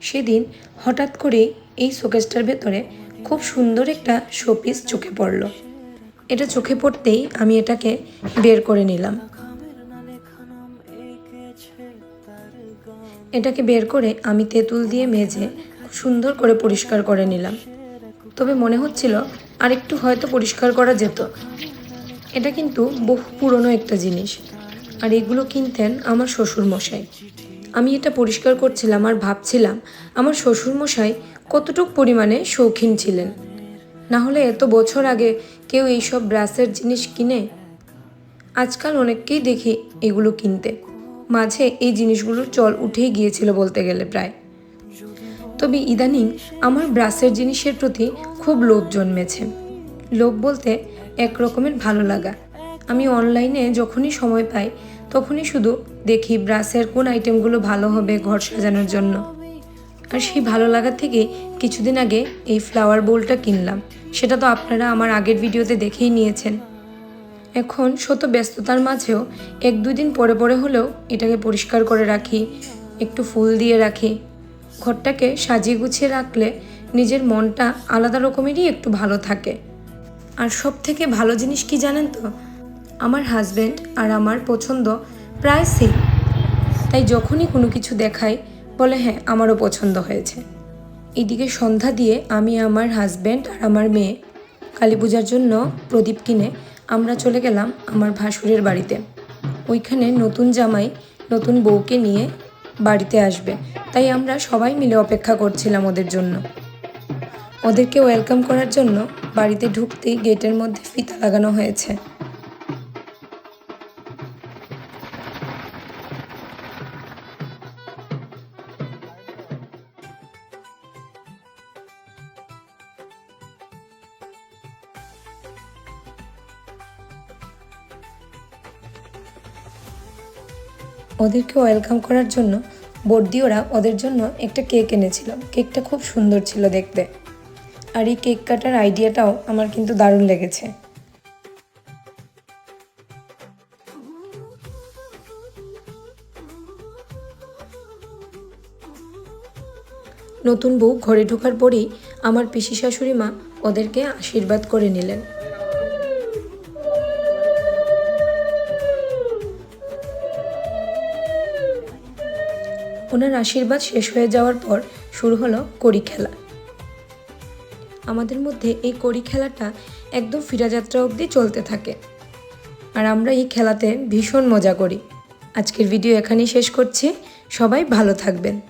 সেদিন হঠাৎ করে এই শোকেসটার ভেতরে খুব সুন্দর একটা শোপিস চোখে পড়ল। এটা চোখে পড়তেই আমি এটাকে বের করে নিলাম। এটাকে বের করে আমি তেঁতুল দিয়ে মেজে সুন্দর করে পরিষ্কার করে নিলাম। তবে মনে হচ্ছিল আরেকটু হয়তো পরিষ্কার করা যেত। এটা কিন্তু বহু পুরনো একটা জিনিস। আর এগুলো কিনতেন আমার শ্বশুর মশাই আমি এটা পরিষ্কার করছিলাম আর ভাবছিলাম আমার শ্বশুরমশাই কতটুক পরিমাণে শৌখিন ছিলেন। না হলে এত বছর আগে কেউ এইসব ব্রাশের জিনিস কিনে? আজকাল অনেককেই দেখি এগুলো কিনতে। মাঝে এই জিনিসগুলোর চল উঠেই গিয়েছিল বলতে গেলে প্রায়। তবে ইদানিং আমার ব্রাশের জিনিসের প্রতি খুব লোভ জন্মেছে। লোভ বলতে এক রকমের ভালো লাগা। আমি অনলাইনে যখনই সময় পাই তখনই শুধু দেখি ব্রাশের কোন আইটেমগুলো ভালো হবে ঘর সাজানোর জন্য। আর সেই ভালো লাগা থেকে কিছুদিন আগে এই ফ্লাওয়ার বোলটা কিনলাম। সেটা তো আপনারা আমার আগের ভিডিওতে দেখেই নিয়েছেন। এখন শত ব্যস্ততার মাঝেও এক দুই দিন পরে পরে হলেও এটাকে পরিষ্কার করে রাখি, একটু ফুল দিয়ে রাখি। ঘরটাকে সাজিয়ে গুছিয়ে রাখলে নিজের মনটা আলাদা রকমেরই একটু ভালো থাকে। আর সব থেকে ভালো জিনিস কি জানেন তো? আমার হাজব্যান্ড আর আমার পছন্দ প্রায় সেম তাই যখনই কোনো কিছু দেখাই, বলে হ্যাঁ আমারও পছন্দ হয়েছে। এদিকে সন্ধ্যা দিয়ে আমি আমার হাজব্যান্ড আর আমার মেয়ে কালী পূজার জন্য প্রদীপ কিনে আমরা চলে গেলাম আমার ভাসুরের বাড়িতে। ওইখানে নতুন জামাই, নতুন বউকে নিয়ে বাড়িতে আসবে। তাই আমরা সবাই মিলে অপেক্ষা করছিলাম ওদের জন্য। ওদেরকে ওয়েলকাম করার জন্য বাড়িতে ঢুকতেই গেটের মধ্যে ফিতা লাগানো হয়েছে। ওদেরকে ওয়েলকাম করার জন্য বর্দি ওরা ওদের জন্য একটা কেক এনেছিল। কেকটা খুব সুন্দর ছিল দেখতে। আর এই কেক কাটার আইডিয়াটাও আমার কিন্তু দারুণ লেগেছে। নতুন বউ ঘরে ঢোকার পরেই আমার পিসি শাশুড়ি মা ওদেরকে আশীর্বাদ করে নিলেন। ওনার আশীর্বাদ শেষ হয়ে যাওয়ার পর শুরু হলো কড়ি খেলা। আমাদের মধ্যে এই কড়ি খেলাটা একদম ফিরাযাত্রা অবধি চলতে থাকে। আর আমরা এই খেলাতে ভীষণ মজা করি। আজকের ভিডিও এখানেই শেষ করছি। সবাই ভালো থাকবেন।